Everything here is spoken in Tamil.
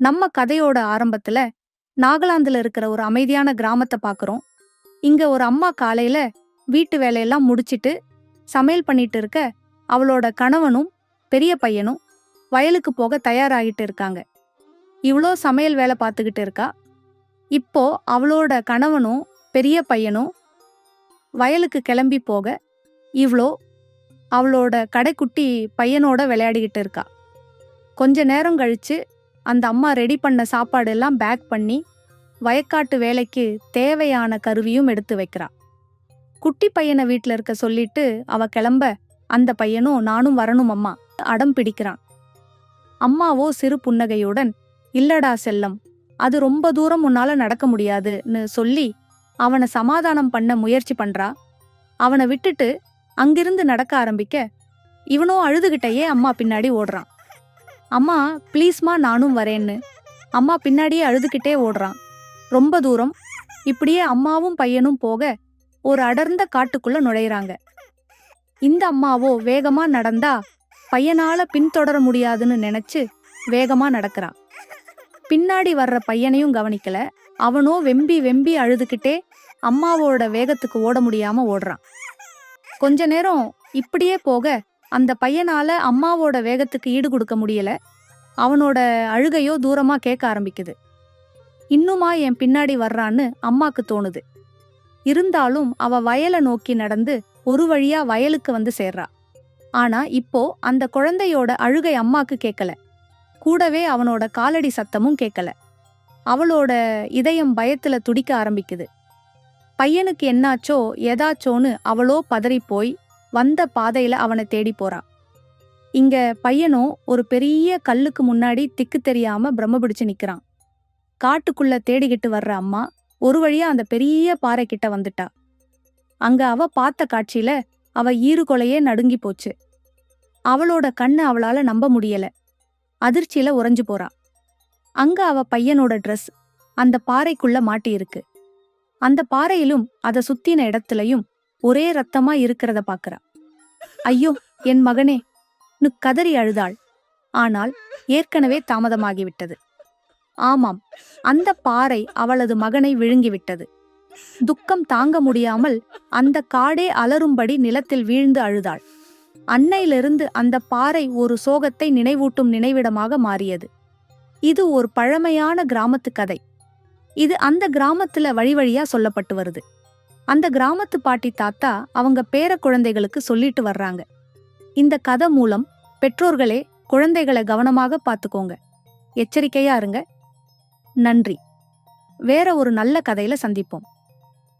நம்ம கதையோட ஆரம்பத்துல நாகாலாந்துல இருக்கிற ஒரு அமைதியான கிராமத்தை பார்க்குறோம் இங்க ஒரு அம்மா காலையில வீட்டு வேலையெல்லாம் முடிச்சிட்டு சமையல் பண்ணிட்டு இருக்க அவளோட கணவனும் பெரிய பையனும் வயலுக்கு போக தயாராகிட்டு இருக்காங்க. இவ்வளோ சமையல் வேலை பார்த்துக்கிட்டு இருக்கா? இப்போ அவளோட கணவனும் பெரிய பையனும் வயலுக்கு கிளம்பி போக இவ்வளோ அவளோட கடைக்குட்டி பையனோட விளையாடிக்கிட்டு இருக்கா. கொஞ்ச நேரம் கழிச்சு அந்த அம்மா ரெடி பண்ண சாப்பாடு எல்லாம் பேக் பண்ணி வயக்காட்டு வேலைக்கு தேவையான கருவியும் எடுத்து வைக்கிறா. குட்டி பையனை வீட்ல இருக்க சொல்லிட்டு அவ கிளம்ப அந்த பையனும் நானும் வரணும் அம்மா அடம் பிடிக்கிறான். அம்மாவோ சிறு புன்னகையுடன் இல்லடா செல்லம் அது ரொம்ப தூரம் உன்னால நடக்க முடியாதுன்னு சொல்லி அவனை சமாதானம் பண்ண முயற்சி பண்றா. அவனை விட்டுட்டு அங்கிருந்து நடக்க ஆரம்பிக்க இவனோ அழுதுகிட்டயே அம்மா பின்னாடி ஓடுறான். அம்மா ப்ளீஸ்மா நானும் வரேன்னு. அம்மா பின்னாடியே அழுதுகிட்டே ஓடுறான். ரொம்ப தூரம். இப்படியே அம்மாவும் பையனும் போக ஒரு அடர்ந்த காட்டுக்குள்ள நுழையிறாங்க. இந்த அம்மாவோ வேகமா நடந்தா பையனால பின்தொடர முடியாதுன்னு நினைச்சு வேகமா நடக்கிறான். பின்னாடி வர்ற பையனையும் கவனிக்கல. அவனோ வெம்பி வெம்பி அழுதுகிட்டே அம்மாவோட வேகத்துக்கு ஓட முடியாம ஓடுறான். கொஞ்ச நேரம் இப்படியே போக அந்த பையனால் அம்மாவோட வேகத்துக்கு ஈடு கொடுக்க முடியல. அவனோட அழுகையோ தூரமாக கேட்க ஆரம்பிக்குது. இன்னுமா என் பின்னாடி வர்றான்னு அம்மாக்கு தோணுது. இருந்தாலும் அவ வயலை நோக்கி நடந்து ஒரு வழியா வயலுக்கு வந்து சேர்றா. ஆனா இப்போ அந்த குழந்தையோட அழுகை அம்மாக்கு கேட்கல. கூடவே அவனோட காலடி சத்தமும் கேட்கல. அவளோட இதயம் பயத்துல துடிக்க ஆரம்பிக்குது. பையனுக்கு என்னாச்சோ எதாச்சோன்னு அவளோ பதறிப்போய் வந்த பாதையில அவனை தேடி போறா. இங்க பையனும் ஒரு பெரிய கல்லுக்கு முன்னாடி திக்கு தெரியாம பிரம்ம பிடிச்சு நிக்கிறான். காட்டுக்குள்ள தேடிக்கிட்டு வர்ற அம்மா ஒரு வழியா அந்த பெரிய பாறை கிட்ட வந்துட்டா. அங்க அவ பார்த்த காட்சியில அவ ஈறுகொலையே நடுங்கி போச்சு. அவளோட கண்ணு அவளால நம்ப முடியல. அதிர்ச்சியில உறைஞ்சு போறா. அங்க அவ பையனோட ட்ரெஸ் அந்த பாறைக்குள்ள மாட்டி இருக்கு அந்த பாறையிலும் அத சுத்தின இடத்துலயும் ஒரே ரத்தமா இருக்கிறத பாக்குறா. ஐயோ என் மகனே நு கதறி அழுதாள். ஆனால் ஏற்கனவே தாமதமாகிவிட்டது. ஆமாம் அந்த பாறை அவளது மகனை விழுங்கிவிட்டது. துக்கம் தாங்க முடியாமல் அந்த காடே அலறும்படி நிலத்தில் வீழ்ந்து அழுதாள். அன்னையிலிருந்து அந்த பாறை ஒரு சோகத்தை நினைவூட்டும் நினைவிடமாக மாறியது. இது ஒரு பழமையான கிராமத்து கதை. இது அந்த கிராமத்துல வழி வழியா சொல்லப்பட்டு வருது. அந்த கிராமத்து பாட்டி தாத்தா அவங்க பேர குழந்தைகளுக்கு சொல்லிட்டு வர்றாங்க. இந்த கதை மூலம் பெற்றோர்களே குழந்தைகளை கவனமாக பார்த்துக்கோங்க. எச்சரிக்கையா இருங்க. நன்றி. வேற ஒரு நல்ல கதையில சந்திப்போம்.